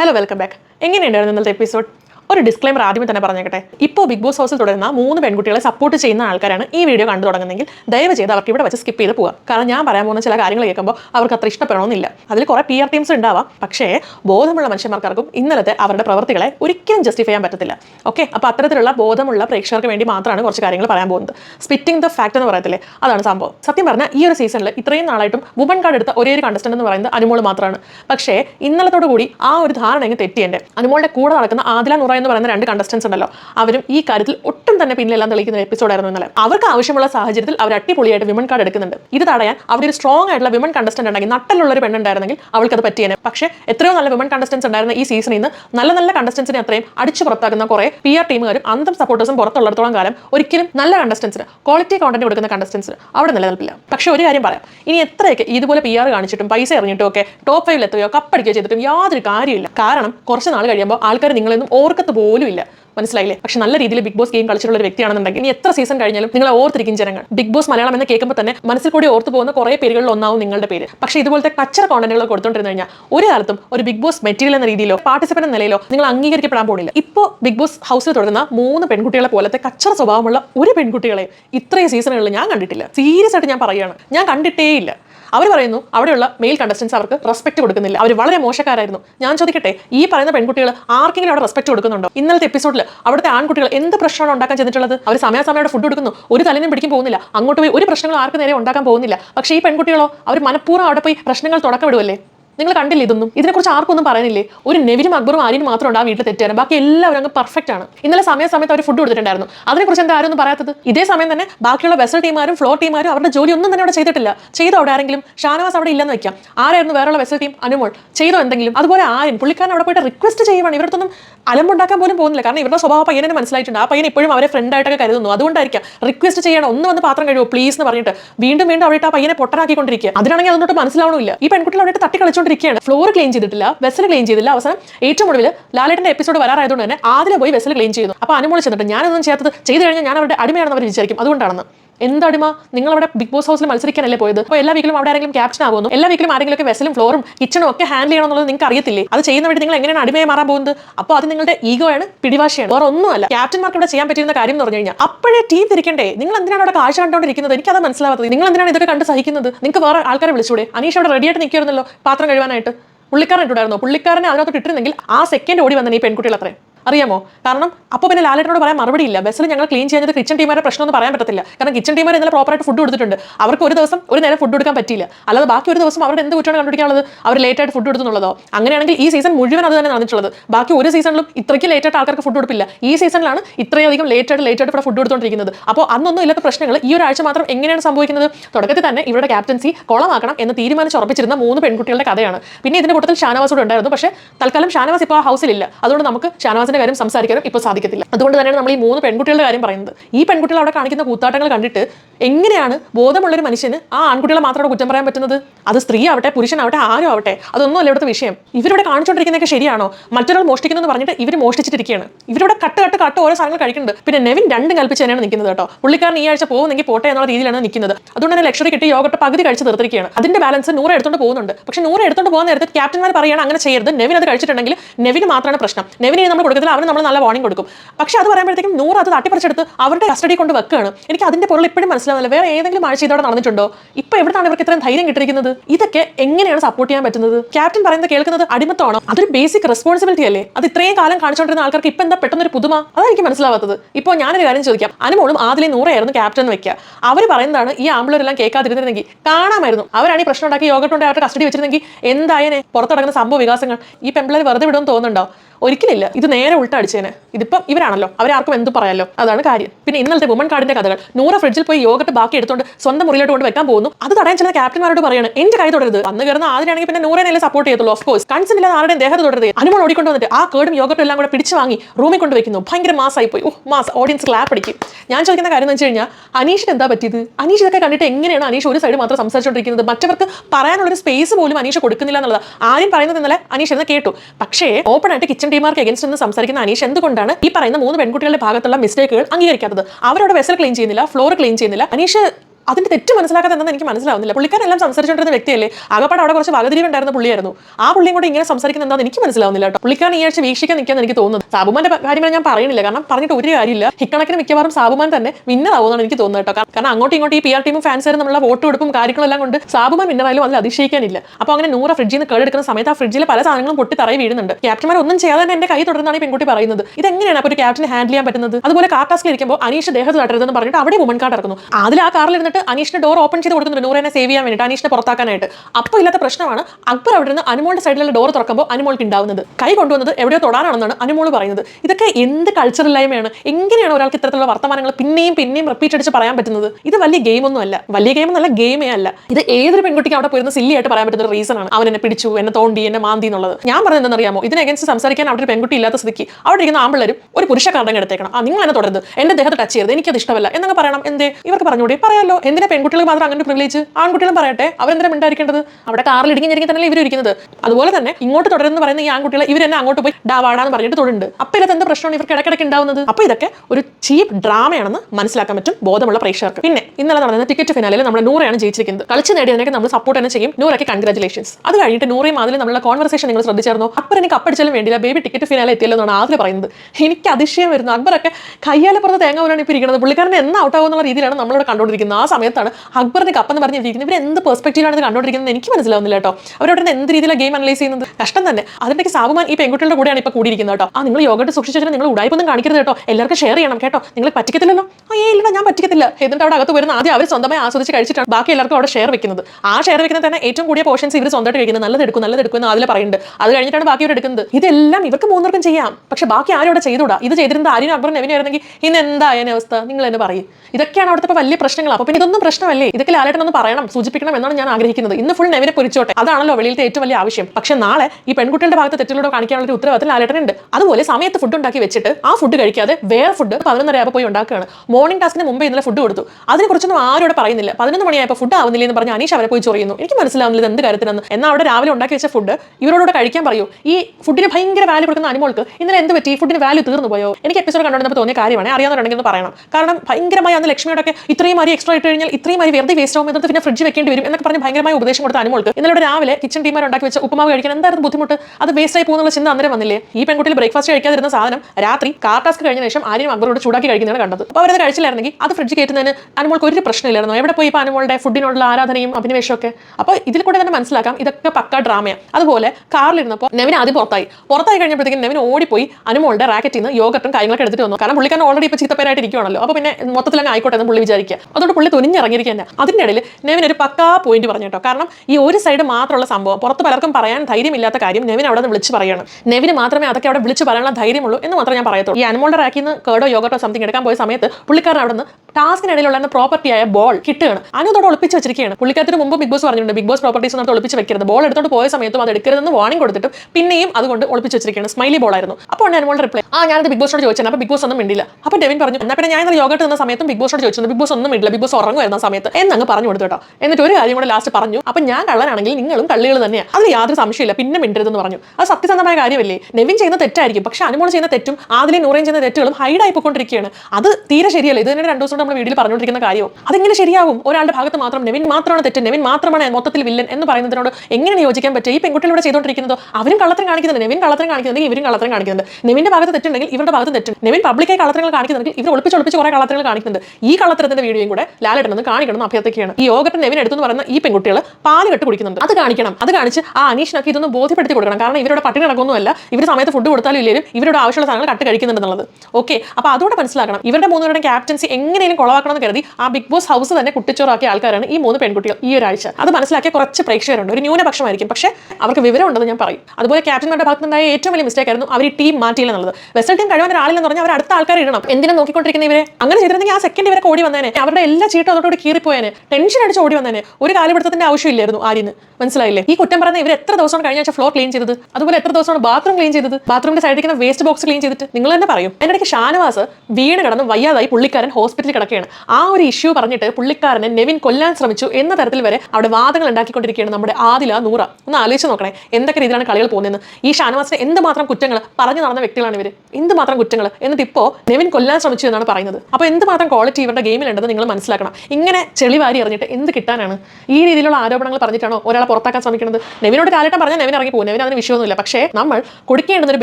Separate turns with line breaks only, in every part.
Hello welcome back എങ്ങനെയുണ്ടായിരുന്നു ഇന്നത്തെ episode ഒരു ഡിസ്ക്ലൈമർ ആദ്യമേ തന്നെ പറഞ്ഞേക്കട്ടെ. ഇപ്പോൾ ബിഗ് ബോസ് ഹൗസിൽ തുടരുന്ന മൂന്ന് പെൺകുട്ടികളെ സപ്പോർട്ട് ചെയ്യുന്ന ആൾക്കാരാണ് ഈ വീഡിയോ കണ്ടു തുടങ്ങുന്നെങ്കിൽ ദയവ് ചെയ്ത് അവർക്ക് ഇവിടെ വെച്ച് സ്കിപ്പ് ചെയ്ത് പോകാം കാരണം ഞാൻ പറയാൻ പോകുന്ന ചില കാര്യങ്ങൾ കേൾക്കുമ്പോൾ അവർക്ക് അത്ര ഇഷ്ടപ്പെടണമെന്നില്ല. അതിൽ കുറേ പി ആർ ടീംസ് ഉണ്ടാവാം. പക്ഷേ ബോധമുള്ള മനുഷ്യന്മാർക്കാർക്കും ഇന്നലത്തെ അവരുടെ പ്രവർത്തികളെ ഒരിക്കലും ജസ്റ്റിഫൈ ചെയ്യാൻ പറ്റത്തില്ല. ഓക്കെ അപ്പോൾ അത്തരത്തിലുള്ള ബോധമുള്ള പ്രേക്ഷകർക്ക് വേണ്ടി മാത്രമാണ് കുറച്ച് കാര്യങ്ങൾ പറയാൻ പോകുന്നത്. സ്പിറ്റിംഗ് ദ ഫാക്ട് എന്ന് പറയത്തില്ലേ? അതാണ് സംഭവം. സത്യം പറഞ്ഞാൽ ഈ ഒരു സീസണിൽ ഇത്രയും നാളായിട്ടും വുമൺ കാർഡ് എടുത്ത ഒരേ ഒരു കണ്ടസ്റ്റന്റ് എന്ന് പറയുന്നത് അനുമോൾ മാത്രമാണ് പക്ഷേ ഇന്നലത്തോടു കൂടി ആ ഒരു ധാരണ അങ്ങ് തെറ്റിയുണ്ട് അനുമോളുടെ കൂടെ നടക്കുന്ന ആദില നുറ എന്ന് പറയുന്ന രണ്ട് കണ്ടസ്റ്റൻസ് ഉണ്ടല്ലോ. അവരും ഈ കാര്യത്തിൽ ഒട്ടും തന്നെ പിന്നിലെല്ലാം തെളിയിക്കുന്ന എപ്പിസോഡായിരുന്നു ഇന്നലെ. അവർക്ക് ആവശ്യമുള്ള സാഹചര്യത്തിൽ അവർ അടിപൊളിയായിട്ട് വിമൻ കാർഡ് എടുക്കുന്നുണ്ട്. ഇത് തടയാൻ അവിടെ ഒരു സ്ട്രോങ് ആയിട്ടുള്ള വിമൻ കണ്ടസ്റ്റന്റ് ഉണ്ടെങ്കിൽ നട്ടലുള്ള ഒരു പെണ്ണുണ്ടായിരുന്നെങ്കിൽ അവൾക്ക് അത് പറ്റിയേനെ. പക്ഷേ എത്രയോ നല്ല വിമൻ കണ്ടസ്റ്റൻസ് ഉണ്ടായിരുന്ന ഈ സീസണിൽ നിന്ന് നല്ല നല്ല കണ്ടസ്റ്റൻസിനെ അത്രയും അടിച്ചു പുറത്താക്കുന്ന കുറെ പി ആർ ടീമുകാരും അന്തം സപ്പോർട്ടേഴ്സും പുറത്തുള്ളിടത്തോളം കാലം ഒരിക്കലും നല്ല കണ്ടസ്റ്റൻസിന് ക്വാളിറ്റി കോണ്ടന്റ് കൊടുക്കുന്ന കണ്ടസ്റ്റൻസ് അവിടെ നിലനിൽപ്പില്ല. പക്ഷേ ഒരു കാര്യം പറയാം. ഇനി എത്രയൊക്കെ ഇതുപോലെ പി ആർ കാണിച്ചിട്ടും പൈസ എറിഞ്ഞിട്ടും ഒക്കെ ടോപ്പ് ഫൈവിൽ എത്തുകയോ കപ്പടിക്കുകയോ ചെയ്തിട്ടും യാതൊരു കാര്യമില്ല കാരണം കുറച്ച് നാൾ കഴിയുമ്പോൾ ആൾക്കാർ നിങ്ങളൊന്നും ഓർക്കത്ത് പോലും ഇല്ല. മനസ്സിലായില്ലേ? പക്ഷെ നല്ല രീതിയിൽ ബിഗ് ബോസ് ഗെയിം കളിച്ചിട്ടുള്ള ഒരു വ്യക്തിയാണെന്നുണ്ടെങ്കിൽ ഇനി എത്ര സീസൺ കഴിഞ്ഞാലും നിങ്ങൾ ഓർത്തിരിക്കും ജനങ്ങൾ. ബിഗ് ബോസ് മലയാളം എന്ന് കേൾക്കുമ്പോൾ തന്നെ മനസ്സിൽ കൂടി ഓർത്തു പോകുന്ന കുറേ പേരുകളിൽ ഒന്നാവും നിങ്ങളുടെ പേര്. പക്ഷേ ഇതുപോലത്തെ കച്ചറ കോണ്ടന്റുകൾ കൊടുത്തോണ്ടിരുന്നു കഴിഞ്ഞാൽ ഒരു കാലത്തും ഒരു ബിഗ് ബോസ് മെറ്റീരിയൽ എന്ന രീതിയിലോ പാർട്ടിസിപ്പൻ എന്ന നിലയിലോ നിങ്ങൾ അംഗീകരിക്കപ്പെടാൻ പോകുന്നില്ല ഇപ്പോൾ ബിഗ് ബോസ് ഹൗസിൽ തുടരുന്ന മൂന്ന് പെൺകുട്ടികളെ പോലത്തെ കച്ചറ സ്വഭാവമുള്ള ഒരു പെൺകുട്ടികളെ ഇത്രയും സീസണുകളിൽ ഞാൻ കണ്ടിട്ടില്ല. സീരിയസ് ആയിട്ട് ഞാൻ പറയുകയാണ്. ഞാൻ കണ്ടിട്ടേയില്ല. അവർ പറയുന്നു അവിടെയുള്ള മെയിൽ കണ്ടസ്റ്റൻസ് അവർക്ക് റെസ്പെക്ട് കൊടുക്കുന്നില്ല. അവർ വളരെ മോശക്കാരായിരുന്നു. ഞാൻ ചോദിക്കട്ടെ ഈ പറയുന്ന പെൺകുട്ടികൾ ആർക്കെങ്കിലും അവിടെ റെസ്പെക്ട് കൊടുക്കുന്നുണ്ടോ? ഇന്നലത്തെ എപ്പിസോഡിൽ അവിടുത്തെ ആൺകുട്ടികൾ എന്ത് പ്രശ്നമാണ് ഉണ്ടാക്കാൻ ചെന്നിട്ടുള്ളത്? അവർ സമയാസമയം ഫുഡ് കൊടുക്കുന്നു. ഒരു തലനും പിടിക്കും പോകുന്നില്ല. അങ്ങോട്ട് പോയി ഒരു പ്രശ്നങ്ങൾ ആർക്ക് നേരെ ഉണ്ടാക്കാൻ പോകുന്നില്ല. പക്ഷേ ഈ പെൺകുട്ടികളോ അവർ മനഃപൂർവം അവിടെ പോയി പ്രശ്നങ്ങൾ തുടക്കം വിടുവല്ലേ? നിങ്ങൾ കണ്ടില്ല ഇതൊന്നും? ഇതിനെക്കുറിച്ച് ഒന്നും പറയുന്നില്ലേ? ഒരു നെവിനും അക്ബറും ആര്യനും മാത്രം ഉണ്ട് ആ വീട്ടിൽ തെറ്റാണ് ബാക്കി എല്ലാവരും അങ്ങ് പെർഫെക്റ്റ് ആണ്. ഇന്നലെ സമയ സമയത്ത് അവർ ഫുഡ് കൊടുത്തിട്ടുണ്ടായിരുന്നു. അതിനെക്കുറിച്ച് എന്താ ആരും പറയാത്തത്? ഇതേ സമയം തന്നെ ബാക്കിയുള്ള വെസൽ ടീമാരും ഫ്ലോർ ടീമാരും അവരുടെ ജോലി ഒന്നും തന്നെ അവിടെ ചെയ്തിട്ടില്ല. ചെയ്തു അവിടെ ആരെങ്കിലും? ഷാനവാസ് അവിടെ ഇല്ലെന്ന് വെക്കാം. ആരായിരുന്നു വേറെയുള്ള വെസൽ ടീം അനുമോൾ. ചെയ്തോ എന്തെങ്കിലും? അതുപോലെ ആര്യൻ പുള്ളിക്കാരൻ അവിടെ പോയിട്ട് റിക്വസ്റ്റ് ചെയ്യുവാണ്. ഇവരടുത്തൊന്നും അലമ്പുണ്ടാക്കാൻ പോലും പോകുന്നില്ല. കാരണം ഇവരുടെ സ്വഭാവം പയ്യനെ മനസ്സിലായിട്ടുണ്ട്. ആ പയ്യൻ ഇപ്പോഴും അവരെ ഫ്രണ്ട് ആയിട്ടൊക്കെ കരുതുന്നു. അതുകൊണ്ടായിരിക്കാം റിക്വസ്റ്റ് ചെയ്യണം. ഒന്ന് വന്ന് പാത്രം കഴിയുമോ പ്ലീസ് എന്ന് പറഞ്ഞിട്ട് വീണ്ടും വീണ്ടും അവിടെ ആ പയ്യനെ പൊട്ടനാക്കിക്കൊണ്ടിരിക്കുക. അതിനാണെങ്കിൽ അതൊന്നും മനസ്സിലാവണമില്ല. ഈ പെൺകുട്ടികൾ അവിടെ തട്ടി കളിച്ചുകൊണ്ടിരിക്കുകയാണ് ഫ്ലോർ ക്ലീൻ ചെയ്തിട്ടില്ല വെസൽ ക്ലീൻ ചെയ്തില്ല. അവസാനം ഏറ്റവും ഒടുവിൽ ലാലേട്ടന്റെ എപ്പിസോഡ് വരാറായതുകൊണ്ട് തന്നെ ആദ്യം പോയി വെസൽ ക്ലീൻ ചെയ്തു അപ്പോൾ ചെന്നിട്ട് ഞാനൊന്നും ചെയ്യാത്തത് ചെയ്തു കഴിഞ്ഞാൽ ഞാൻ അവരുടെ അടിമയാണെന്ന് അവർ വിചാരിക്കും. അതുകൊണ്ടാണെന്ന്. എന്തടിമ? നിങ്ങൾ അവിടെ ബിഗ് ബോസ് ഹൗസിൽ മത്സരിക്കാനല്ലേ പോയത്? അപ്പോൾ എല്ലാ വീക്കിലും അവിടെ ആരെങ്കിലും ക്യാപ്റ്റൻ ആകുന്നു എല്ലാ വീക്കിലും ആരെങ്കിലും വെസലും ഫ്ലോറും കിച്ചണും ഒക്കെ ഹാൻഡിൽ ചെയ്യണം എന്നുള്ളത് നിങ്ങൾക്ക് അറിയത്തില്ലേ? അത് ചെയ്യുന്ന വേണ്ടി നിങ്ങൾ എങ്ങനെയാണ് അടിമയെ മാറാൻ പോകുന്നത്? അപ്പോൾ അത് നിങ്ങളുടെ ഈഗോ ആണ് പിടിവാശിയാണ്. വേറെ ഒന്നുമല്ല. ക്യാപ്റ്റന്മാർക്ക് ഇവിടെ ചെയ്യാൻ പറ്റുന്ന കാര്യം എന്ന് പറഞ്ഞു കഴിഞ്ഞാൽ അപ്പോഴേ ടീം തിരിക്കണ്ടേ? നിങ്ങൾ എന്തിനാണ് അവിടെ കാഴ്ച കണ്ടുകൊണ്ടിരിക്കുന്നത്? എനിക്കത് മനസ്സിലാവാത്തത്. നിങ്ങൾ എന്തിനാണ് ഇതൊക്കെ കണ്ട് സഹിക്കുന്നത്? നിങ്ങൾക്ക് വേറെ ആൾക്കാരെ വിളിച്ചൂടെ? അനീഷ് അവിടെ റെഡിയായിട്ട് നിൽക്കുമായിരുന്നല്ലോ പാത്രം കഴുകാനായിട്ട്. പുള്ളിക്കാരൻ ഇട്ടുണ്ടായിരുന്നു? പുള്ളിക്കാരനെ അതിനകത്ത് ഇട്ടിരുന്നെങ്കിൽ ആ സെക്കൻഡ് ഓടി വന്ന ഈ പെൺകുട്ടികൾ അത്രേ അറിയാമോ? കാരണം അപ്പോൾ പിന്നെ ലാലേട്ടനോട് പറയാൻ മറുപടി ഇല്ല. ബസ്സിൽ ഞങ്ങൾ ക്ലീൻ ചെയ്യുന്നത് കിച്ചൺ ടീമാരുടെ പ്രശ്നമൊന്നും പറയാൻ പറ്റത്തില്ല. കാരണം കിച്ചൺ ടീമാർ ഇന്നലെ പ്രോപ്പറായിട്ട് ഫുഡ് കൊടുത്തിട്ടുണ്ട്. അവർക്ക് ഒരു ദിവസം ഒരു നേരം ഫുഡ് കൊടുക്കാൻ പറ്റില്ല അല്ലാതെ ബാക്കി ഒരു ദിവസം അവരുടെ എന്ത് കുറ്റമാണ് കണ്ടുപിടിക്കാനുള്ളത്? അവർ ലേറ്റ് ആയിട്ട് ഫുഡ് കൊടുത്തുന്നുള്ളതോ? അങ്ങനെയാണെങ്കിൽ ഈ സീസൺ മുഴുവൻ അത് തന്നെ നടന്നിട്ടുള്ളത്. ബാക്കി ഒരു സീസണിലും ഇത്രയ്ക്ക് ലേറ്റ് ആയിട്ട് ആൾക്കാർക്ക് ഫുഡ് കൊടുപ്പില്ല. ഈ സീസണിലാണ് ഇത്രയധികം ലേറ്റ് ആയിട്ട് ലേറ്റ് ആയിട്ട് ഫുഡ് കൊടുത്തുകൊണ്ടിരിക്കുന്നത്. അപ്പോൾ അന്നൊന്നും ഇല്ലാത്ത പ്രശ്നങ്ങൾ ഈ ഒരു ആഴ്ച മാത്രം എങ്ങനെയാണ് സംഭവിക്കുന്നത്? തുടക്കത്തിൽ തന്നെ ഇവരുടെ ക്യാപ്റ്റൻസി കൊളമാക്കണം എന്ന് തീരുമാനിച്ച് ഉറപ്പിച്ചിരുന്ന മൂന്ന് പെൺകുട്ടികളുടെ കഥയാണ്. പിന്നെ ഇതിന്റെ കൂട്ടത്തിൽ ഷാനവാസ് കൂടെ ഉണ്ടായിരുന്നു. പക്ഷേ തൽക്കാലം ഷാനവാസ് ഇപ്പോൾ ആ ഹൗസിലില്ല അതുകൊണ്ട് നമുക്ക് ഷാനവാസിന്റെ കാര്യം സംസാരിക്കാനും ഇപ്പോൾ സാധിക്കത്തില്ല. അതുകൊണ്ട് തന്നെയാണ് നമ്മൾ ഈ മൂന്ന് പെൺകുട്ടികളുടെ കാര്യം പറയുന്നത്. ഈ പെൺകുട്ടികൾ അവിടെ കാണിക്കുന്ന കൂത്താട്ടങ്ങൾ കണ്ടിട്ട് എങ്ങനെയാണ് ബോധമുള്ള ഒരു മനുഷ്യന് ആ ആൺകുട്ടികളെ മാത്രം കുറ്റം പറയാൻ പറ്റുന്നത്? അത് സ്ത്രീ ആവട്ടെ പുരുഷനാവട്ടെ ആരും ആവട്ടെ അതൊന്നുമല്ല ഇവിടുത്തെ വിഷയം. ഇവരിവിടെ കാണിച്ചുകൊണ്ടിരിക്കുന്നതൊക്കെ ശരിയാണോ? മറ്റൊരാൾ മോഷ്ടിക്കുന്നു എന്ന് പറഞ്ഞിട്ട് ഇവർ മോഷ്ടിച്ചിട്ടിരിക്കുകയാണ്. ഇവരിവിടെ കട്ട് കട്ട് കട്ട് ഓരോ സാധനങ്ങൾ കഴിക്കുന്നുണ്ട്. പിന്നെ നെവിൻ രണ്ടും കൽപ്പിച്ച് തന്നെയാണ് നിൽക്കുന്നത് കേട്ടോ. പുള്ളിക്കാരൻ ഈ ആഴ്ച പോകുന്നെങ്കിൽ പോട്ടെ എന്നുള്ള രീതിയിലാണ് നിൽക്കുന്നത്. അതുകൊണ്ട് തന്നെ ലക്ഷറി കിട്ടി യോഗട്ട് പകുതി കഴിച്ച് തീർത്തിരിക്കുകയാണ് അതിന്റെ ബാലൻസ് നൂറ് എടുത്തോണ്ട് പോകുന്നുണ്ട്. പക്ഷേ നൂറ് എടുത്തോണ്ട് പോകുന്ന നേരത്തെ ക്യാപ്റ്റന്മാർ പറയുകയാണ് അങ്ങനെ ചെയ്യരുത്. നെവിൻ അത് കഴിച്ചിട്ടുണ്ടെങ്കിൽ നെവിന് മാത്രമാണ് പ്രശ്നം. നെവിനെ നമ്മൾ കൊടുക്കത്തില്ല അവന് നമ്മൾ നല്ല വാർണിംഗ് കൊടുക്കും. പക്ഷേ അത് പറയുമ്പോഴത്തേക്കും നൂറ് അത് തട്ടിപ്പറിച്ചെടുത്ത് അവരുടെ കസ്റ്റഡി കൊണ്ട് വെക്കുകയാണ്. എനിക്ക് അതിന്റെ പൊരുൾ ഇപ്പോഴും മനസ്സിലാവില്ല വേറെ ഏതെങ്കിലും ആഴ്ച ഇതോടെ നടന്നിട്ടുണ്ടോ? ഇപ്പൊ എവിടെയാണ് ഇവർക്ക് ഇത്രയും ധൈര്യം കിട്ടിയിരിക്കുന്നത്? ഇതൊക്കെ എങ്ങനെയാണ് സപ്പോർട്ട് ചെയ്യാൻ പറ്റുന്നത്? ക്യാപ്റ്റൻ പറയുന്നത് കേൾക്കുന്നത് അടിമത്തമാണോ? അതൊരു ബേസിക് റെസ്പോൺസിബിലിറ്റി അല്ലേ? അത് ഇത്രയും കാലം കാണിച്ചുകൊണ്ടിരുന്ന ആൾക്കാർക്ക് ഇപ്പൊ എന്താ പെട്ടെന്ന് ഒരു പുതുമ? അതാണ് എനിക്ക് മനസ്സിലാവാത്തത്. ഇപ്പോൾ ഞാനൊരു കാര്യം ചോദിക്കാം. അനുമോളും ആദിലെ നൂറായിരുന്നു ക്യാപ്റ്റൻ വെക്കുക. അവർ പറയുന്നതാണ് ഈ ആമ്പിളരെല്ലാം കേൾക്കാതിരുന്നിരുന്നെങ്കിൽ കാണാമായിരുന്നു. അവരാണ് ഈ പ്രശ്നം ഉണ്ടാക്കി യോഗട്ടുണ്ട് അവരുടെ കസ്റ്റഡി വെച്ചിരുന്നെങ്കിൽ എന്തായനെ? പുറത്തടങ്ങുന്ന സംഭവ വികാസങ്ങൾ. ഈ പെമ്പിളർ വെറുതെ വിടുമെന്ന് തോന്നുന്നുണ്ടോ? ഒരിക്കലില്ല. ഇത് നേരെ ഉൾട്ട അടിച്ചേനെ. ഇതിപ്പം ഇവരാണല്ലോ. അവരാർക്കും എന്ത് പറയാലോ. അതാണ് കാര്യം. പിന്നെ ഇന്നലത്തെ വുമൺ കാർഡിന്റെ കഥകൾ. നൂറ് ഫ്രിഡ്ജിൽ പോയി യോഗട്ട് ബാക്കി എടുത്തുകൊണ്ട് സ്വന്തം മുറിയിലോട്ട് കൊണ്ട് വെക്കാൻ പോകുന്നു. അത് തടയാൻ ചില ക്യാപ്റ്റന്മാരോട് പറയാണ് എന്റെ കൈ തുടരുത്. അന്ന് കയറുന്ന ആദ്യമാണെങ്കിൽ പിന്നെ നൂറേനല്ലേ സപ്പോർട്ട് ചെയ്യത്തുള്ളൂ. ഓഫ് കോഴ്സ് കൺസെന്റ് ഇല്ലാതെ ആരുടെയും ദേഹത്ത് തുടരുത്. അനുമോൾ ഓടിക്കൊണ്ട് വന്നിട്ട് ആ കേടും യോഗട്ടും എല്ലാം കൂടെ പിടിച്ചു വാങ്ങി റൂമിൽ കൊണ്ട് വെക്കുന്നു. ഭയങ്കര മാസമായി പോയി. ഓ മാസ്. ഓഡിയൻസ് ക്ലാപ്പ് അടിക്കും. ഞാൻ ചോദിക്കുന്ന കാര്യം എന്ന് വെച്ച് കഴിഞ്ഞാൽ അനീഷിന് എന്താ പറ്റിയത്? അനീഷ് ഇതൊക്കെ കണ്ടിട്ട് എങ്ങനെയാണ് അനീഷ് ഒരു സൈഡ് മാത്രം സംസാരിച്ചുകൊണ്ടിരിക്കുന്നത് മറ്റവർക്ക് പറയാനുള്ള ഒരു സ്പേസ് പോലും അനീഷ് കൊടുക്കുന്നില്ല എന്നുള്ളത്. ആരും പറയുന്നത് ഇന്നലെ അനീഷ് എന്ന് കേട്ടു. പക്ഷേ ഓപ്പൺ ആയിട്ട് കിച്ചൺ ടീമാർക്ക് എഗൻസ്റ്റ് എന്ന് സംസാരിക്കുന്ന അനീഷ് എന്തുകൊണ്ടാണ് ഈ പറയുന്ന മൂന്ന് പെൺകുട്ടികളുടെ ഭാഗത്തുള്ള മിസ്റ്റേക്കുകൾ അംഗീകരിക്കാത്തത്? അവരോട് വെസൽ ക്ലീൻ ചെയ്യുന്നില്ല ഫ്ലോർ ക്ലീൻ ചെയ്യുന്നില്ല. അനീഷ് അതിന്റെ തെറ്റ് മനസ്സിലാക്കാതെ എന്താണെന്ന് എനിക്ക് മനസ്സിലാവുന്നില്ല. പുള്ളിക്കാരെല്ലാം സംസാരിച്ചുകൊണ്ടിരുന്ന വ്യക്തിയല്ലേ? ആകപ്പാട് അവിടെ കുറച്ച് വകതിരി ഉണ്ടായിരുന്ന പുള്ളിയായിരുന്നു. ആ പുള്ളിയും കൂടെ ഇങ്ങനെ സംസാരിക്കുന്ന എന്താണെന്ന് എനിക്ക് മനസ്സിലാവുന്നില്ല കേട്ടോ. പുള്ളിക്കാരൻ ഈ ആഴ്ച വീക്ഷിക്കാൻ നിൽക്കാന്ന് എനിക്ക് തോന്നുന്നത് സാബുമാന്റെ കാര്യമാണ് ഞാൻ പറയുന്നില്ല. കാരണം പറഞ്ഞിട്ട് ഒരു കാര്യമില്ല. ഇക്കണക്കിന് മിക്കവാറും സാബുമാൻ തന്നെ വിന്നർ ആവുമെന്നാണ് എനിക്ക് തോന്നുന്നത് കേട്ടോ. കാരണം അങ്ങോട്ടും ഇങ്ങോട്ടും ഈ പി ആർ ടീമും ഫാൻസുകാരും നമ്മളെ വോട്ട് കൊടുപ്പും കാര്യങ്ങളെല്ലാം കൊണ്ട് സാബുമാൻ വിന്നറായാലും അതിൽ അതിശയിക്കാനില്ല. അപ്പോൾ അങ്ങനെ നൂറ് ഫ്രിഡ്ജിൽ നിന്ന് കേടെടുക്കുന്ന സമയത്ത് ആ ഫ്രിഡ്ജിൽ പല സാധനങ്ങളും പൊട്ടി തറയി വീഴുന്നുണ്ട്. ക്യാപ്റ്റന്മാർ ഒന്നും ചെയ്യാതെ തന്നെ എന്റെ കൈ തുടർന്നാണ് ഈ പെൺകുട്ടി പറയുന്നത്. ഇതെങ്ങനെയാണ് അപ്പോൾ ഒരു ക്യാപ്റ്റൻ ഹാൻഡിൽ ചെയ്യാൻ പറ്റുന്നത്? അതുപോലെ കാർ ടാസ്കിൽ ഇരിക്കുമ്പോൾ അനീഷ് ദേഹത്ത് തട്ടരുതെന്ന് പറഞ്ഞിട്ട് അവിടെ വുമൺ കാർഡ് ഇറക്കുന്നു അതിൽ ആ കാറിൽ ഇരുന്നിട്ട് അനീഷിന്റെ ഡോർ ഓപ്പൺ ചെയ്ത് കൊടുക്കുന്നുണ്ട്. നൂറേനെ സേവ് ചെയ്യാൻ വേണ്ടിയിട്ട് അനീഷിനെ പുറത്താക്കാനായിട്ട്. അപ്പോൾ ഇല്ലാത്ത പ്രശ്നമാണ്. അക്ബർ അവിടെ നിന്ന് അനുമോളുടെ സൈഡിലുള്ള ഡോർ തുറക്കുമ്പോൾ അനുമോൾക്ക് ഉണ്ടാവുന്നത് കൈ കൊണ്ടുവന്നത് എവിടെയോ തൊടാനാണെന്നാണ് അനുമോൾ പറയുന്നത്. ഇതൊക്കെ എന്ത് കൾച്ചറില്ലായ്മയാണ് എങ്ങനെയാണ് ഒരാൾക്ക് ഇത്തരത്തിലുള്ള വർത്തമാനങ്ങൾ പിന്നെയും പിന്നെയും റിപ്പീറ്റ് അടിച്ച് പറയാൻ പറ്റുന്നത്? ഇത് വലിയ ഗെയിമൊന്നും അല്ല. വലിയ ഗെയിം എന്നല്ല ഗെയിമേ അല്ല. ഇത് ഏതൊരു പെൺകുട്ടിക്ക് അവിടെ പോയിരുന്ന സില്ലി ആയിട്ട് പറയാൻ പറ്റുന്ന റീസൺ ആണ്. അവൻ എന്നെ പിടിച്ചു എന്നെ തോണ്ടി എന്നെ മാന്തി എന്നുള്ളത്. ഞാൻ പറഞ്ഞത് എന്താണെന്നറിയാമോ? ഇതിനെ അഗൻസ്റ്റ് സംസാരിക്കാൻ അവിടെ ഒരു പെൺകുട്ടി ഇല്ലാത്ത സ്ഥിതിക്ക് അവിടെ ഇരിക്കുന്ന ആമ്പിള്ളേരും ഒരു പുരുഷ കാരണം എടുത്തേക്കണം. ആ നിങ്ങൾ എന്നെ തുടരുത്. എന്റെ ദേഹത്ത് ടച്ച് ചെയ്യരുത്. എനിക്കത് ഇഷ്ടമല്ല. എന്നൊക്കെ പറയണം. എന്തേ? ഇവർക്ക് പറഞ്ഞൂടെ പറയാലോ. എന്തിനാ പെൺകുട്ടികൾ മാത്രം അങ്ങനെ പ്രിവിലേജ് ആൺകുട്ടികളും പറയട്ടെ അവരെന്തിനാ മിണ്ടായിരിക്കേണ്ടത്? അവിടെ കാറിൽ ഇടിങ്ങി ഞെരുങ്ങി തന്നെ ഇവർ ഇരിക്കുന്നത്. അതുപോലെ തന്നെ ഇങ്ങോട്ട് തുടരുന്ന പറയുന്ന ഈ ആൺകുട്ടികൾ ഇവർ തന്നെ അങ്ങോട്ട് പോയി ഡാവാടാന്ന് പറഞ്ഞിട്ട് തൊടുണ്ട്. അപ്പൊ ഇതൊക്കെ എന്ത് പ്രശ്നമാണ് ഇവർക്ക് ഇടയ്ക്കിടയ്ക്ക് ഉണ്ടാവുന്നത്? അപ്പൊ ഇതൊക്കെ ഒരു ചീപ്പ് ഡ്രാമയാണെന്ന് മനസ്സിലാക്കാൻ പറ്റും ബോധമുള്ള പ്രേക്ഷകർക്ക്. പിന്നെ ഇന്നലെ നടന്ന ടിക്കറ്റ് ഫിനാലിൽ നമ്മൾ നൂറയാണ് ജയിച്ചിരിക്കുന്നത്. കളിച്ച് നേടിയതിനൊക്കെ നമ്മൾ സപ്പോർട്ട് തന്നെ ചെയ്യും. നൂറയ്ക്ക് കൺഗ്രാറ്റുലേഷൻസ് അത് കഴിഞ്ഞിട്ട് നൂറയും മാതിരി നമ്മളുടെ കോൺവെർസേഷൻ നിങ്ങൾ ശ്രദ്ധിച്ചായിരുന്നു? അക്ബർ എനിക്ക് അപ്പടിച്ചാലും വേണ്ടില്ല ബേബി ടിക്കറ്റ് ഫിനാലെ എത്തിയല്ലോ എന്നാണ് ആദ്യം പറയുന്നത്. എനിക്ക് അതിശയം വരുന്നു. അക്ബറൊക്കെ കയ്യാലപ്പുറത്ത് തേങ്ങ പോലാണ് ഇപ്പോൾ ഇരിക്കുന്നത്. പുള്ളിക്കാരൻ എന്ന് ഔട്ടാവുന്ന രീതിയിലാണ് നമ്മളിവിടെ കണ്ടുകൊണ്ടിരിക്കുന്നത്. ആ സമയത്താണ് അക്ബറിന് കപ്പെന്ന് പറഞ്ഞിരിക്കുന്നത്. ഇവർ എന്ത് പെർസ്പെക്റ്റീവിലാണ് ഇത് കണ്ടുകൊണ്ടിരിക്കുന്നത് എനിക്ക് മനസ്സിലാവുന്നില്ല കേട്ടോ. അവരവിടെ എന്ത് രീതിയിലാണ് ഗെയിം അനലൈസ് ചെയ്യുന്നത്? കഷ്ടം തന്നെ. അതിന്റെ സാബുമാൻ ഈ പെൺകുട്ടികളുടെ കൂടെയാണ് ഇപ്പോൾ കൂടിയിരിക്കുന്നത് കേട്ടോ. ആ നിങ്ങൾ യോഗട്ട് സൂക്ഷിച്ചു നിങ്ങൾ ഉടായ്പൊന്നും കാണിക്കരുത് കേട്ടോ. എല്ലാവർക്കും ഷെയർ ചെയ്യണം കേട്ടോ. നിങ്ങൾ പറ്റിക്കത്തില്ലല്ലോ? ആ ഏ ഇല്ല ഞാൻ പറ്റിക്കത്തില്ല. എന്നിട്ട് അവിടെ അകത്ത് വരുന്ന ആദ്യം അവർ സ്വന്തമായി ആസ്വദിച്ച് കഴിച്ചിട്ടാണ് ബാക്കി എല്ലാവർക്കും അവിടെ ഷെയർ വെക്കുന്നത്. ആ ഷെയർ വെക്കുന്നത് തന്നെ ഏറ്റവും കൂടിയ പോർഷൻസ് ഇവർ സ്വന്തമായിട്ട് കഴിക്കുന്നത്. നല്ലത് എടുക്കും നല്ലത് എന്ന് അതിൽ പറയുന്നുണ്ട്. അത് കഴിഞ്ഞിട്ടാണ് ബാക്കി അവർ എടുക്കുന്നത്. ഇതെല്ലാം ഇവർക്ക് മൂന്നർക്കും ചെയ്യാം. പക്ഷെ ബാക്കി ആരും അവിടെ ചെയ്തുകൂടാ. ഇത് ചെയ്തിരുന്ന ആര്യനും അക്ബറും നെവിനായിരുന്നെങ്കിൽ ഇന്ന് എന്തായ അവസ്ഥ നിങ്ങൾ എന്നെ പറയും. ഇതൊക്കെയാണ് അവിടുത്തെ വലിയ പ്രശ്നങ്ങൾ. അപ്പോൾ പിന്നെ ഇതൊന്നും പ്രശ്നമല്ലേ? ഇതൊക്കെ ലാലേട്ടൻ ഒന്ന് പറയണം സൂചിപ്പിക്കണം എന്നാണ് ഞാൻ ആഗ്രഹിക്കുന്നത്. ഇന്ന് ഫുൾ നെവിനെ പൊരിച്ചോട്ടെ. അതാണല്ലോ വെളിയിലത്തെ ഏറ്റവും വലിയ ആവശ്യം. പക്ഷെ നാളെ ഈ പെൺകുട്ടികളുടെ ഭാഗത്ത് തെറ്റുകളോട് കാണിക്കാനുള്ള ഒരു ഉത്തരവാദിത്തം ലാലേട്ടനുണ്ട്. അതുപോലെ സമയത്ത് ഫുഡ് ഉണ്ടാക്കി വെച്ചിട്ട് ആ ഫുഡ് കഴിക്കാതെ വേറെ ഫുഡ് പതിനൊന്നരയാകുമ്പോൾ പോയി ഉണ്ടാക്കുകയാണ്. മോർണിംഗ് ടാസ്കിന് മുമ്പ് ഇന്നലെ ഫുഡ് കൊടുത്തു. അതിനെക്കുറിച്ചൊന്നും ആരും ഇവിടെ പറയുന്നില്ല. പതിനൊന്ന് മണിയായപ്പോൾ ഫുഡ് ആവുന്നില്ല എന്ന് പറഞ്ഞ് അനീഷ് അവരെ പോയി ചൊറിയുന്നു. എനിക്ക് മനസ്സിലാവുന്നില്ല എന്ത് കാര്യത്തിനെന്ന്. എന്നാൽ അവിടെ രാവിലെ ഉണ്ടാക്കി വെച്ച ഫുഡ് ഇവരോട് കഴിക്കാൻ പറയൂ. ഈ ഫുഡിന് ഭയങ്കര വാല്യൂ കൊടുക്കുന്ന അനിമോൾക്ക് ഇന്നലെ എന്ത് പറ്റി? ഫുഡിന് വാല്യൂ തീർന്നു പോയോ? എനിക്ക് എപ്പിസോഡ് കണ്ടുകൊണ്ടപ്പോൾ തോന്നിയ കാര്യമാണ്. അറിയാവുന്നവരുണ്ടെങ്കിൽ പറയണം. കാരണം ഭയങ്കരമായി അന്ന് ലക്ഷ്മിയോടൊക്കെ ഇത്രയും അരി എക്സ്ട്രാ കഴിഞ്ഞാൽ ഇത്രയും അരി വെറുതെ വേസ്റ്റ് ആവും എന്നിട്ട് പിന്നെ ഫ്രിഡ്ജ് വെക്കേണ്ടി വരും എന്നൊക്കെ പറഞ്ഞ് ഭയങ്കരമായ ഉപദേശം കൊടുത്ത അനുമോൾക്ക്. ഇന്നലെ രാവിലെ കിച്ചൺ ടീമാർ ഉണ്ടാക്കി വെച്ച ഉപ്പുമാവ് കഴിക്കാൻ എന്തായിരുന്നു ബുദ്ധിമുട്ട്? അത് വേസ്റ്റ് ആയി പോകുന്നുള്ള ചിന്ത അന്നേരം വന്നില്ലേ? ഈ പെൺകുട്ടിയിൽ ബ്രേക്ക്ഫാസ്റ്റ് കഴിക്കാതിരുന്ന സാധനം രാത്രി കാർ ടാസ്ക് കഴിഞ്ഞ ശേഷം ആരും അക്ബറോട് ചൂടാക്കി കഴിക്കുന്നതാണ് കണ്ടത്. അപ്പോൾ അവരത് കഴിച്ചില്ലായിരുന്നെങ്കിൽ അത് ഫ്രിഡ്ജ് കയറ്റുന്നതിന് അനുമോൾക്ക് ഒരു പ്രശ്നമില്ലായിരുന്നു? എവിടെ പോയി ഇപ്പോൾ അനുമോളുടെ ഫുഡിനോടുള്ള ആരാധനയും അഭിനിവേശവും ഒക്കെ അപ്പോൾ ഇതിൽ കൂടെ തന്നെ മനസ്സിലാക്കാം ഇതൊക്കെ പക്ക ഡ്രാമയാണ് അതുപോലെ കാറിലിരുന്നപ്പോൾ നെവിൻ ആദ്യം പുറത്തായി. പുറത്തായി കഴിഞ്ഞപ്പോഴത്തേക്കും നെവിൻ ഓടിപ്പോയി അനുമോളുടെ റാക്കറ്റിൽ നിന്ന് യോഗട്ടും കാര്യങ്ങളൊക്കെ എടുത്തിട്ട് വന്നു. കാരണം പുള്ളിക്കാരൻ ഓൾറെഡി ഇപ്പോൾ ചീത്തപ്പേരായിട്ട് ഇരിക്കുവാണല്ലോ. അപ്പോൾ പിന്നെ മൊത്തത്തിൽ അങ്ങ് ആയിക്കോട്ടെ എന്ന് പുള്ളി വിചാരിക്കുക. അതുകൊണ്ട് പുള്ളി തുനിഞ്ഞിറങ്ങിയിരിക്കുക അതിനിടയിൽ നെവിൻ ഒരു പക്കാ പോയിന്റ് പറഞ്ഞു കേട്ടോ. കാരണം ഈ ഒരു സൈഡ് മാത്രമുള്ള സംഭവം പുറത്ത് പലർക്കും പറയാൻ ധൈര്യമില്ലാത്ത കാര്യം നെവിൻ അവിടെ നിന്ന് വിളിച്ച് പറയണം. നെവിന് മാത്രമേ അതൊക്കെ അവിടെ വിളിച്ച് പറയാനുള്ള ധൈര്യമുള്ളൂ എന്ന് മാത്രമേ ഞാൻ പറയത്തുള്ളൂ. ഈ അനുമോളുടെ റാക്കിൽ നിന്ന് കേടോ യോഗട്ടോ സംതിങ് എടുക്കാൻ പോയ സമയത്ത് പുള്ളിക്കാരൻ അവിടെ നിന്ന് ടാസ്കിനിടയിലുള്ള പ്രോപ്പർട്ടി ആയ ബോൾ കിട്ടുകയാണ്. അനുതോടെ ഒളിപ്പിച്ച് വെച്ചിരിക്കുകയാണ്. പുള്ളിക്കാരത്തിന് മുമ്പ് ബിഗ് ബോസ് പറഞ്ഞിട്ടുണ്ട്. ബിഗ് ബോസ് പ്രോപ്പർട്ടീസ് നമ്മൾ ഒളിപ്പിച്ച് വെക്കരുത്. ബോൾ എടുത്തോണ്ട് പോയ സമയത്തും അത് എടുക്കരുതെന്ന് വാണിംഗ് കൊടുത്തിട്ടും പിന്നെയും അതുകൊണ്ട് ഒളിപ്പിച്ച് വെച്ചിരിക്കുകയാണ്. സ്മൈലി ബോൾ ആയിരുന്നു. അപ്പോൾ അനുമോളുടെ റിപ്ലൈ ആ ഞാനത് ബിഗ് ബോസിനോട് ചോദിച്ചത് അപ്പോൾ ബിഗ് ബോസ് ഒന്നും മിണ്ടില്ല. അപ്പോൾ ഡെവിൻ പറഞ്ഞു എന്നാൽ പിന്നെ ഞാൻ യോഗട്ട് നിന്ന സമയത്തും ബിഗ് ബോസിനോട് ചോദിച്ചത് ബിഗ് ബോസ് ഒന്നും മിണ്ടില്ല. ബിഗ് ബോസ് ഉറങ്ങുമായിരുന്ന സമയത്ത് എന്നങ്ങ് പറഞ്ഞു കൊടുത്തു കേട്ടോ. എന്നിട്ട് ഒരു കാര്യം കൂടെ ലാസ്റ്റ് പറഞ്ഞു. അപ്പോൾ ഞാൻ കള്ളനാണെങ്കിൽ നിങ്ങളും കള്ളികൾ തന്നെയാണ് അതിൽ യാതൊരു സംശയമില്ല പിന്നെ മിണ്ടരുതെന്ന് പറഞ്ഞു. അത് സത്യസന്ധമായ കാര്യമല്ലേ? നെവിൻ ചെയ്യുന്ന തെറ്റായിരിക്കും. പക്ഷെ അനുമോൾ ചെയ്യുന്ന തെറ്റും ആദിലെ നൂറേം ചെയ്യുന്ന തെറ്റുകളും ഹൈഡായി പോയിക്കൊണ്ടിരിക്കുകയാണ്. അത് തീരെ ശരിയല്ല. ഇത് തന്നെ രണ്ടു ദിവസം നമ്മൾ വീഡിയോയിൽ പറഞ്ഞുകൊണ്ടിരിക്കുന്ന കാര്യവും. അതെങ്ങനെ ശരിയാവും ഒരാളുടെ ഭാഗത്ത് മാത്രം നെവിൻ മാത്രമാണ് തെറ്റ്. നെവിൻ മാത്രമാണ് മൊത്തത്തിൽ വില്ലൻ എന്ന് പറയുന്നതിനോട് എങ്ങനെ യോജിക്കാൻ പറ്റും ഈ പെൺകുട്ടികളൂടെ ചെയ്തുകൊണ്ടിരിക്കുന്നതോ അവരും കള്ളത്തരം കാണിക്കുന്നുണ്ട്. നെവിൻ കള്ളത്തരം കാണിക്കുന്നുണ്ടെങ്കിൽ ഇവരും കള്ളത്തരം കാണിക്കുന്നുണ്ട്. നെവിന്റെ ഭാഗത്ത് തെറ്റുണ്ടെങ്കിൽ ഇവരുടെ ഭാഗത്ത് തെറ്റുണ്ട്. നെവിൻ പബ്ലിക്കായി കള്ളത്തരങ്ങൾ കാണിക്കുന്നുണ്ടെങ്കിൽ ഇവർ ഒളിപ്പിച്ച് ഒളിപ്പിച്ച് കുറേ കള്ളത്തരങ്ങൾ കാണിക്കുന്നുണ്ട്. ഈ കള്ളത്തരത്തിന്റെ വീഡിയോയും കൂടെ ലാലിട്ടെന്ന് കാണിക്കണം അഭ്യർത്ഥിക്കുകയാണ് ഈ യോഗത്തിന്റെ നെവിൻ എടുത്തു പറയുന്ന ഈ പെൺകുട്ടികൾ പാൽ കെട്ട് കുടിക്കുന്നുണ്ട്. അത് കാണിക്കണം. അത് കാണിച്ച് ആ അനീഷിനൊക്കെ ഇതൊന്ന് ബോധ്യപ്പെടുത്തി കൊടുക്കണം. കാരണം ഇവരുടെ പട്ടിണി നടക്കൊന്നുമല്ല ഇവർ സമയത്ത് ഫുഡ് കൊടുത്താലും ഇല്ലെങ്കിലും ഇവരുടെ ആവശ്യമുള്ള സാധനങ്ങൾ കട്ട് കഴിക്കുന്നുണ്ടെന്നുള്ളത് ഓക്കെ അപ്പോൾ അതോടെ മനസ്സിലാക്കണം. ഇവരുടെ മൂന്നുപേരുടെ ക്യാപ്റ്റൻസി എങ്ങനെയും കൊളവാക്കണം എന്ന് കരുതി ആ ബിഗ് ബോസ് ഹൗസ് തന്നെ കുട്ടിച്ചോറാക്കിയ ആൾക്കാരാണ് ഈ മൂന്ന് പെൺകുട്ടികൾ ഈ ഒരാഴ്ച അത് മനസ്സിലാക്കിയ കുറച്ച് പ്രേക്ഷകരുണ്ട്. ഒരു ന്യൂനപക്ഷമായിരിക്കും. പക്ഷേ അവർക്ക് വിവരം ഉണ്ടെന്ന് ഞാൻ പറയും. അതുപോലെ ക്യാപ്റ്റന്മാരുടെ ഭാഗത്തുനിന്നുണ്ടായ ഏറ്റവും വലിയ മിസ്റ്റേക്ക് ആയിരുന്നു അവർ ടീം മാറ്റിയില്ല എന്നുള്ളത്. വെസ്റ്റൽ ടീം കഴിവാൻ ഒരാളില്ലെന്ന് പറഞ്ഞാൽ അവർ അടുത്ത ആൾക്കാർ ഇടണം. എന്തിനാ നോക്കിക്കൊണ്ടിരിക്കുന്ന ഇവരെ? അങ്ങനെ ചെയ്തിരുന്നെങ്കിൽ ആ സെക്കൻഡ് ഇവരെ ഓടി വന്നേനെ. അവരുടെ എല്ലാ ചീട്ടും അതോടുകൂടി കീറിപ്പോയേനെ. ടെൻഷൻ അടിച്ച് ഓടി വന്നേനെ. ഒരു കാലപിടുത്തത്തിന്റെ ആവശ്യമില്ലായിരുന്നു ആര്യന്. മനസ്സിലായില്ലേ? ഈ കുറ്റം പറഞ്ഞ ഇവർ എത്ര ദിവസമാണ് കഴിഞ്ഞ ഫ്ലോർ ക്ലീൻ ചെയ്തത്? അതുപോലെ എത്ര ദിവസമാണ് ബാത്റൂം ക്ലീൻ ചെയ്തത്? ബാത്റൂമിന്റെ സൈഡിൽ വേസ്റ്റ് ബോക്സ് ക്ലീൻ ചെയ്തിട്ട് നിങ്ങൾ തന്നെ പറയും. അതിനിടയ്ക്ക് ഷാനവാസ് വീണ് കടന്ന് വയ്യാതായി പുള്ളിക്കാരൻ ഹോസ്പിറ്റലിൽ കിടക്കുകയാണ്. ആ ഒരു ഇഷ്യൂ പറഞ്ഞിട്ട് പുള്ളിക്കാരനെ നെവിൻ കൊല്ലാൻ ശ്രമിച്ചു എന്ന തരത്തിൽ വരെ അവിടെ വാദങ്ങൾ ഉണ്ടാക്കിക്കൊണ്ടിരിക്കുകയാണ് നമ്മുടെ ആദില നൂറ. ഒന്ന് ആലോചിച്ച് നോക്കണേ. എന്തൊക്കെ രീതിയിലാണ് കളികൾ പോകുന്നതെന്ന്. ഈ ഷാനവാസിനെ എന്തുമാത്രം കുറ്റങ്ങൾ പറഞ്ഞു നടന്ന വ്യക്തികളാണ് ഇവർ എന്തുമാത്രം കുറ്റങ്ങൾ? എന്നിട്ട് ഇപ്പോൾ നെവിൻ കൊല്ലാൻ ശ്രമിച്ചു എന്നാണ് പറയുന്നത്. അപ്പോൾ എന്തുമാത്രം ക്വാളിറ്റി ഇവരുടെ ഗെയിമിലുണ്ടെന്ന് നിങ്ങൾ മനസ്സിലാക്കണം. ഇങ്ങനെ ചെളിവാരി എറിഞ്ഞിട്ട് എന്ത് കിട്ടാനാണ്? ഈ രീതിയിലുള്ള ആരോപണങ്ങൾ പറഞ്ഞിട്ടാണോ ഒരാളെ പുറത്താക്കാൻ ശ്രമിക്കുന്നത്? നെവിനോട് കാലട്ടം പറഞ്ഞാൽ നെവിൻ ഇറങ്ങി പോകും. നെവിൻ അതിന് വിഷയമൊന്നുമില്ല. പക്ഷേ നമ്മൾ കൊടുക്കേണ്ടുന്ന ഒരു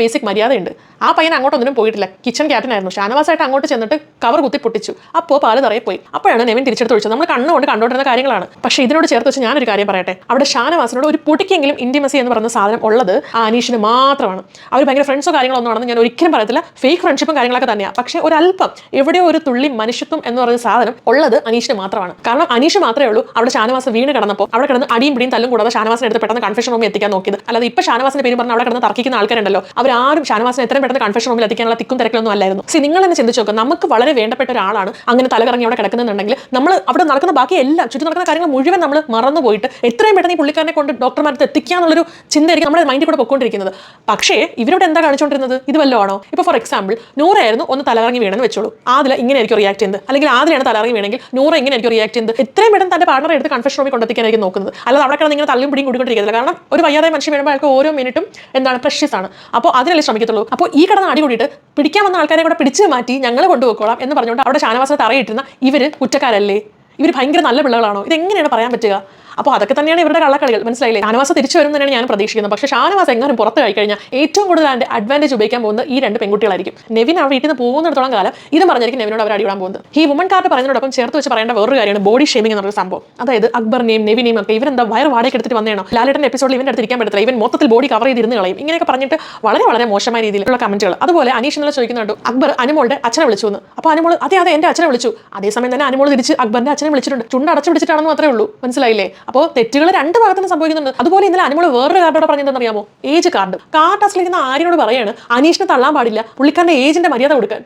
ബേസിക് മര്യാദയുണ്ട്. ആ പയ്യൻ അങ്ങോട്ടൊന്നിനും പോയിട്ടില്ല. കിച്ചൺ ക്യാപ്റ്റൻ ആയിരുന്നു ഷാനവാസായിട്ട് അങ്ങോട്ട് ചെന്നിട്ട് കവർ കുത്തി പൊട്ടിച്ചു. അപ്പോൾ പാൽ നിറയെ പോയി. അപ്പോഴാണ് നെവിൻ തിരിച്ചെടുത്ത് ഒഴിച്ചത്. നമ്മൾ കണ്ണുകൊണ്ട് കണ്ടുകൊണ്ടിരുന്ന കാര്യങ്ങളാണ്. പക്ഷേ ഇതിനോട് ചേർത്ത് വെച്ച് ഞാനൊരു കാര്യം പറയട്ടെ. അവിടെ ഷാനവാസിനോട് ഒരു പൊട്ടിക്കെങ്കിലും ഇന്റിമസി എന്ന് പറയുന്ന സാധനം ഉള്ളത് ആ അനീഷിന് മാത്രമാണ്. അവർ ഭയങ്കര ഫ്രണ്ട്സോ കാര്യങ്ങളൊന്നും ആണെന്ന് ഞാൻ ഒരിക്കലും പറയത്തില്ല. ഫേക്ക് ഫ്രണ്ട്ഷിപ്പും കാര്യങ്ങളൊക്കെ തന്നെയാണ് പക്ഷേ ഒരല്പം എവിടെയോ ഒരു തുള്ളി മനുഷ്യത്വം എന്ന് പറയുന്ന സാധനം ഉള്ളത് അനീഷിന് മാത്രമാണ്. കാരണം അനീഷ് മാത്രമേ ഉള്ളൂ അവിടെ ഷാനവാസ് വീണ് കിടന്നപ്പോൾ. അവിടെ കിടന്ന് അടിയും പിടിയും തല്ലും കൂടാതെ ഷാനവാസിനെ എടുത്ത് പെട്ടെന്ന് കൺഫെഷൻ റൂമിൽ എത്തിക്കാൻ നോക്കിയത്. അല്ലാതെ ഇപ്പൊ ഷാനവാസിന്റെ പേര് പറഞ്ഞ് അവിടെ കിടന്ന് തർക്കിക്കുന്ന ആൾക്കാരുണ്ടല്ലോ. അവരാരും ഷാനവാസിനെ എത്രയും പെട്ടെന്ന് കൺഫെഷൻ റൂമിൽ എത്തിക്കാനുള്ള തിക്കും തിരക്കിലൊന്നും അല്ലായിരുന്നു. സി നിങ്ങൾ തന്നെ ചിന്തിച്ചു നോക്കുക നമുക്ക് വളരെ വേണ്ടപ്പെട്ട ഒരാളാണ് അങ്ങനെ തലകറങ്ങി അവിടെ കിടക്കുന്നുണ്ടെങ്കിൽ നമ്മൾ അവിടെ നടക്കുന്ന ബാക്കി എല്ലാം ചുറ്റും നടക്കുന്ന കാര്യങ്ങൾ മുഴുവൻ നമ്മൾ മറന്നു പോയിട്ട് എത്രയും പെട്ടെന്ന് ഈ പുള്ളിക്കാരനെ കൊണ്ട് ഡോക്ടർമാർക്ക് എത്തിക്കാന്നുള്ളൊരു ചിന്തയായിരിക്കും നമ്മുടെ മൈൻഡിൽ കൂടെ പൊയ്ക്കൊണ്ടിരിക്കുന്നത് പക്ഷേ ഇവരോട് എന്താ കാണിച്ചുകൊണ്ടിരുന്നത്? ഇത് വല്ലതും ആണോ? ഇപ്പോൾ ഫോർ എക്സാമ്പിൾ നൂറായിരുന്നു ഒന്ന് തലകറങ്ങി വീണെന്ന് വെച്ചോളൂ. ആദ്യം ഇങ്ങനെ ആയിരിക്കും റിയാക്ട് ചെയ്യുന്നത്. അല്ലെങ്കിൽ ആദ്യമാണ് തലകറങ്ങി വീണെങ്കിൽ നൂറ് എങ്ങനെ എനിക്ക് റിയാക്ട് ചെയ്യുന്നത്. എത്രയും പെട്ടെന്ന് തന്റെ പാർട്ണറെ എടുത്ത് കൺഫെഷൻ റൂമിൽ കൊണ്ടെത്തിക്കാനായിരിക്കും നോക്കുന്നത്. അല്ലാതെ അവിടെ കിടന്ന് ഇങ്ങനെ തള്ളിയും പിടിയും കൂടിക്കൊണ്ടിരിക്കുന്നത് കാരണം ഒരു വയ്യാതെ മനുഷ്യൻ വീഴുമ്പോൾ അയാൾക്ക് ഓരോ മിനിറ്റും എന്താണ് പ്രഷ്യസ് ആണ്. അപ്പോൾ അതിനല്ലേ ശ്രമിക്കത്തുള്ളൂ. അപ്പോൾ ഈ കിടന്ന് അടി കൂടിയിട്ട് പിടിക്കാൻ വന്ന ആൾക്കാരെ കൂടെ പിടിച്ച് മാറ്റി ഞങ്ങൾ കൊണ്ടുപോയിക്കോളാം എന്ന് പറഞ്ഞുകൊണ്ട് അവിടെ ഷാനവാസിനെ തറയിട്ടിരുന്ന ഇവർ കുറ്റക്കാരല്ലേ? ഇവർ ഭയങ്കര നല്ല പിള്ളകളാണോ? ഇതെങ്ങനെയാണ് പറയാൻ പറ്റുക? അപ്പോൾ അതൊക്കെ തന്നെയാണ് ഇവരുടെ കള്ളക്കളികൾ. മനസ്സിലായില്ലേ? ഷാനവാസ തിരിച്ചു വരും തന്നെയാണ് ഞാൻ പ്രതീക്ഷിക്കുന്നത്. പക്ഷേ ഷാനവാസ് എങ്ങാനും പുറത്ത് പോയി കഴിഞ്ഞാൽ ഏറ്റവും കൂടുതൽ അതിന്റെ അഡ്വാന്റേജ് ഉപയോഗിക്കാൻ പോകുന്നത് ഈ രണ്ട് പെൺകുട്ടികളായിരിക്കും. നെവിൻ ആ വീട്ടിൽ നിന്ന് പോകുന്നിടത്തോളം കാലം ഇത് പറഞ്ഞായിരിക്കും നെവിനോട് അവർ അടിവിടാൻ പോകുന്നത്. ഈ വുമൺ കാർഡ് പറയുന്നതോടൊപ്പം ചേർത്ത് വെച്ച് പറയേണ്ട വേറൊരു കാര്യമാണ് ബോഡി ഷേമിംഗ് എന്നൊരു സംഭവം. അതായത് അക്ബറിനെയും നെവിനെയും ഒക്കെ ഇവരെന്താ വയർ വാടക എടുത്തിട്ട് വന്നേണോ? ലാലേട്ടന്റെ എപ്പിസോഡിൽ ഇവന്റെ അടുത്ത് ഇരിക്കാൻ പറ്റത്തില്ല. ഇവൻ മൊത്തത്തിൽ ബോഡി കവർ ചെയ്തിരുന്ന് കളയും. ഇങ്ങനെയൊക്കെ പറഞ്ഞിട്ട് വളരെ വളരെ മോശമായ രീതിയിലുള്ള കമന്റുകൾ അതുപോലെ അനീഷ് എന്നുള്ള ചോദിക്കുന്നുണ്ട് അക്ബർ അനുമോളുടെ അച്ഛനെ വിളിച്ചു എന്ന്. അപ്പോൾ അനുമോൾ അതെ അതെ എന്റെ അച്ഛനെ വിളിച്ചു. അതേസമയം തന്നെ അനുമോൾ തിരിച്ച് അക്ബറിന്റെ അച്ഛനെ വിളിച്ചിട്ടുണ്ട്. ചുണ്ട് അടച്ചു പിടിച്ചിട്ടാണെന്ന് മാത്രമേ ഉള്ളൂ. മനസ്സിലായില്ലേ? അപ്പോൾ തെറ്റുകൾ രണ്ട് ഭാഗത്തുനിന്ന് സംഭവിക്കുന്നുണ്ട്. അതുപോലെ ഇന്നലെ അനുമോൾ വേറൊരു കാർഡോടെ പറഞ്ഞതെന്ന് അറിയാമോ ഏജ് കാർഡ് കാർഡ് അസ്ലിക്കുന്ന ആര്യനോട് പറയാണ് അനീഷിനെ തള്ളാൻ പാടില്ല. പുള്ളിക്കാരന്റെ ഏജിന്റെ മര്യാദ കൊടുക്കാൻ.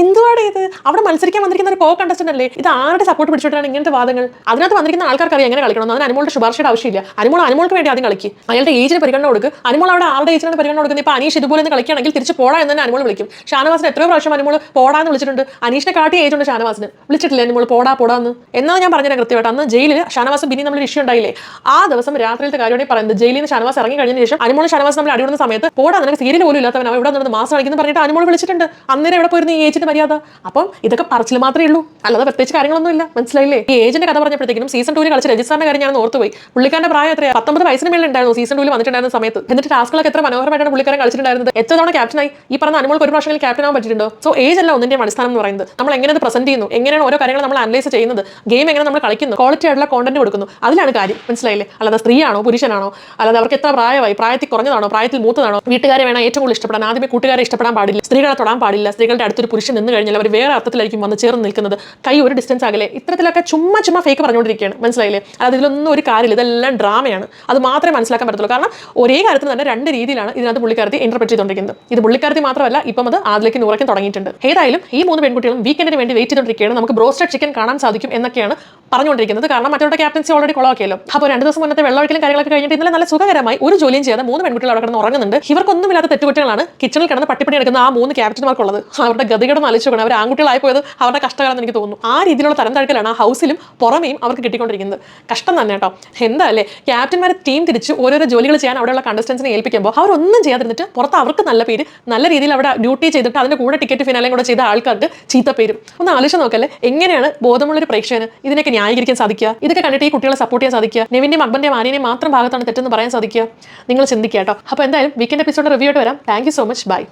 എന്തുവാണ് ഇത്? അവിടെ മത്സരിക്കാൻ വന്നിരിക്കുന്ന ഒരു കോ കണ്ടസ്റ്റന്റ് അല്ലേ? ഇത് ആരുടെ സപ്പോർട്ട് പിടിച്ചിട്ടാണ് ഇങ്ങനത്തെ വാദങ്ങൾ? അതിനകത്ത് വന്നിരിക്കുന്ന ആൾക്കാർക്ക് അറിയാം എങ്ങനെ കളിക്കണം അതിന് അനുമോളുടെ ശുപാർശയുടെ ആവശ്യമില്ല. അനുമോൾ അനുമോൾക്ക് വേണ്ടി ആദ്യം കളിക്കും. അയാളുടെ ഏജിന് പരിഗണന കൊടുക്കുക അനുമോൾ അവിടെ ആളുടെ ഏജിനാണ് പരിഗണന കൊടുക്കുന്നത് ഇപ്പോൾ അനീഷ് ഇതുപോലെ ഒന്ന് കളിക്കുകയാണെങ്കിൽ തിരിച്ച് പോടാ എന്ന് തന്നെ അനുമോൾ വിളിക്കും. ഷാനവാസിന് എത്രയോ പ്രാവശ്യം അനുമോൾ പോടാന്ന് വിളിച്ചിട്ടുണ്ട്. അനീഷിനെ കാട്ടി ഏജുണ്ട് ഷാനവാസിന്. വിളിച്ചിട്ടില്ല അനുമോൾ പോടാ പോടാന്ന് എന്നാണ് ഞാൻ പറഞ്ഞത് കൃത്യമായിട്ട്. അന്ന് ജയിലിൽ ഷാനവാസ് ബിനി നമ്മൾ ഇഷ്യൂ ഉണ്ടായില്ലേ? ആ ദിവസം രാത്രിയിലത്തെ കാര്യമാണ് പറയുന്നത് ജയിലിൽ നിന്ന് ഷാനവാസ് ഇറങ്ങി കഴിഞ്ഞ ശേഷം അനുമോൾ ഷാനവാസ് നമ്മൾ അടിവിടുന്ന സമയത്ത് പോടാ നിനക്ക് സീരിയൽ പോലും ഇല്ലാത്തവൻ അവൻ ഇവിടെ നിന്ന് മാസം കളിക്കുന്നു പറഞ്ഞിട്ട് അനുമോൾ വിളിച്ചിട്ടുണ്ട്. അന്നേരം എവിടെ പോയിരുന്നു ഈ ഏജിന്റെ മര്യാദ. അപ്പം ഇതൊക്കെ പറച്ചിൽ മാത്രമേ ഉള്ളൂ. അല്ലാതെ പ്രത്യേകിച്ച് കാര്യങ്ങളൊന്നും ഇല്ല മനസ്സിലായില്ലേ? ഈ ഏജിന്റെ കഥ പറഞ്ഞപ്പോഴത്തേക്കും സീസൺ ടൂവിൽ കളിച്ച രജിസ്റ്ററിന്റെ കാര്യം ഞാൻ ഓർത്തുപോയി പുള്ളിക്കാരന്റെ പ്രായം എത്രയാണ് പത്തൊമ്പത് വയസ്സിന് മേലെ ഉണ്ടായിരുന്നു സീസൺ ടൂവിൽ വന്നിട്ടുണ്ടായിരുന്ന സമയത്ത്. എന്നിട്ട് ടാസ്കുകളൊക്കെ എത്ര മനോഹരമായിട്ടാണ് പുള്ളിക്കാരൻ കളിച്ചിട്ടുണ്ടായിരുന്നത്. എത്ര തവണ ക്യാപ്റ്റനായി ഈ പറഞ്ഞ അനുമോൾക്ക് ഒരു പ്രാവശ്യം ക്യാപ്റ്റൻ ആവാൻ പറ്റിയിട്ടുണ്ടോ? സോ ഏജ് അല്ല ഒന്നിന്റെ അടിസ്ഥാനം എന്ന് പറയുന്നത്. നമ്മൾ എങ്ങനെ അത് പ്രസന്റ് ചെയ്യുന്നു? എങ്ങനെയാണ് ഓരോ കാര്യങ്ങൾ നമ്മൾ അനലൈസ് ചെയ്യുന്നത്? ഗെയിം എങ്ങനെ നമ്മൾ കളിക്കുന്നു? ക്വാളിറ്റി ആയിട്ടുള്ള കോണ്ടന്റ് കൊടുക്കുന്നു. അതിലാണ് കാര്യം. മനസ്സിലായില്ലേ? അല്ലാതെ സ്ത്രീയാണോ? പുരുഷനാണോ? അല്ലാതെ അവർക്ക് എത്ര പ്രായമായി? പ്രായത്തിൽ കുറഞ്ഞതാണോ? പ്രായത്തിൽ മൂത്തതാണോ? വീട്ടുകാരെ വേണം ഏറ്റവും കൂടുതൽ ഇഷ്ടപ്പെടാൻ. ആദ്യമേ കൂട്ടുകാരെ ഇഷ്ടപ്പെടാൻ പാടില്ല. സ്ത്രീകളെ തൊടാൻ പാടില്ല. സ്ത്രീകളുടെ അടുത്തൊരു പുരുഷൻ നിന്ന് കഴിഞ്ഞാൽ അവർ വേറെ അർത്ഥത്തിലായിരിക്കും വന്ന് ചേർന്ന് നിൽക്കുന്നത്. കൈ ഒരു ഡിസ്റ്റൻസ് ആകലെ ഇത്തരത്തിലൊക്കെ ചുമ്മാ ചുമ്മാ ഫേക്ക് പറഞ്ഞുകൊണ്ടിരിക്കുകയാണ്. മനസ്സിലായില്ലേ? അതായത് ഇതിലൊന്നും ഒരു കാര്യമില്ല. ഇതെല്ലാം ഡ്രാമയാണ് അത് മാത്രമേ മനസ്സിലാക്കാൻ പറ്റത്തുള്ളൂ. കാരണം ഒരേ കാര്യത്തിൽ തന്നെ രണ്ട് രീതിയിലാണ് ഇതിനകത്ത് പുള്ളിക്കാരത്തി ഇന്റർപ്രറ്റ് ചെയ്തുകൊണ്ടിരിക്കുന്നത്. ഇത് പുള്ളിക്കാരത്തി മാത്രമല്ല ഇപ്പം അത് ആദിലേക്ക് നൂറയ്ക്കും തുടങ്ങിയിട്ടുണ്ട്. ഏതായാലും ഈ മൂന്ന് പെൺകുട്ടികളും വീക്കെൻഡിന് വേണ്ടി വെയിറ്റ് ചെയ്തുകൊണ്ടിരിക്കുകയാണ്. നമുക്ക് ബ്രോസ്റ്റഡ് ചിക്കൻ കാണാൻ സാധിക്കും എന്നൊക്കെയാണ് പറഞ്ഞുകൊണ്ടിരിക്കുന്നത്. കാരണം മറ്റവരുടെ ക്യാപ്റ്റൻസി ഓൾറെഡി കൊളാക്കിയല്ലോ അപ്പോൾ രണ്ട് ദിവസം മുന്നത്തെ വെള്ളമൊഴിക്കലും കാര്യങ്ങളൊക്കെ കഴിഞ്ഞിട്ട് ഇന്നലെ നല്ല സുഖകരമായി ഒരു ജോലിയും ചെയ്യാതെ മൂന്ന് പെൺകുട്ടികൾ അവിടെ കിടന്ന് ഉറങ്ങുന്നുണ്ട്. ഇവർക്കൊന്നുമില്ലാത്ത തെറ്റുകുറ്റങ്ങളാണ് കിച്ചണിൽ കിടന്ന് പട്ടിപ്പണി എടുക്കുന്ന ആ മൂന്ന് ക്യാപ്റ്റന്മാർക്കുള്ളത് അവരുടെ ഗതികേട് ആലോചിച്ച് നോക്കണം അവർ ആൺകുട്ടികളായി പോയത് അവരുടെ കഷ്ടകാലം എനിക്ക് തോന്നുന്നു. ആ രീതിയിലുള്ള തരം തഴക്കലാണ് ഹൗസിലും പുറമേയും അവർക്ക് കിട്ടിക്കൊണ്ടിരിക്കുന്നത്. കഷ്ടം തന്നെ കേട്ടോ. എന്താ അല്ലേ? ക്യാപ്റ്റന്മാരെ ടീം തിരിച്ച് ഓരോരോ ജോലികൾ ചെയ്യാൻ അവിടെയുള്ള കണ്ടസ്റ്റൻസിനെ ഏൽപ്പിക്കുമ്പോൾ അവരൊന്നും ചെയ്യാതിരുന്നിട്ട് പുറത്ത് അവർക്ക് നല്ല പേര് നല്ല രീതിയിൽ അവിടെ ഡ്യൂട്ടി ചെയ്തിട്ട് അതിന്റെ കൂടെ ടിക്കറ്റ് ഫിനാലും കൂടെ ചെയ്ത ആൾക്കാർക്ക് ചീത്ത പേരും. ഒന്ന് ആലോചിച്ച് നോക്കല്ലേ? എങ്ങനെയാണ് ബോധമുള്ളൊരു പ്രേക്ഷകന് ഇതിനൊക്കെ ന്യായീകരിക്കാൻ സാധിക്കുക? ഇതൊക്കെ കണ്ടിട്ട് ഈ കുട്ടികളെ സപ്പോർട്ട് ചെയ്യാൻ സാധിക്കുക? നെവിന്റെയും അക്ബറിന്റെയും ആര്യനെയും മാത്രം ഭാഗത്താണ് തെറ്റെന്ന് പറയാൻ സാധിക്കുക? നിങ്ങൾ ചിന്തിക്കുക കേട്ടോ. അപ്പോൾ എന്തായാലും വീക്കെൻഡ് എപ്പിസോഡ് റിവ്യൂ ആയിട്ട് വരാം. Thank so much bye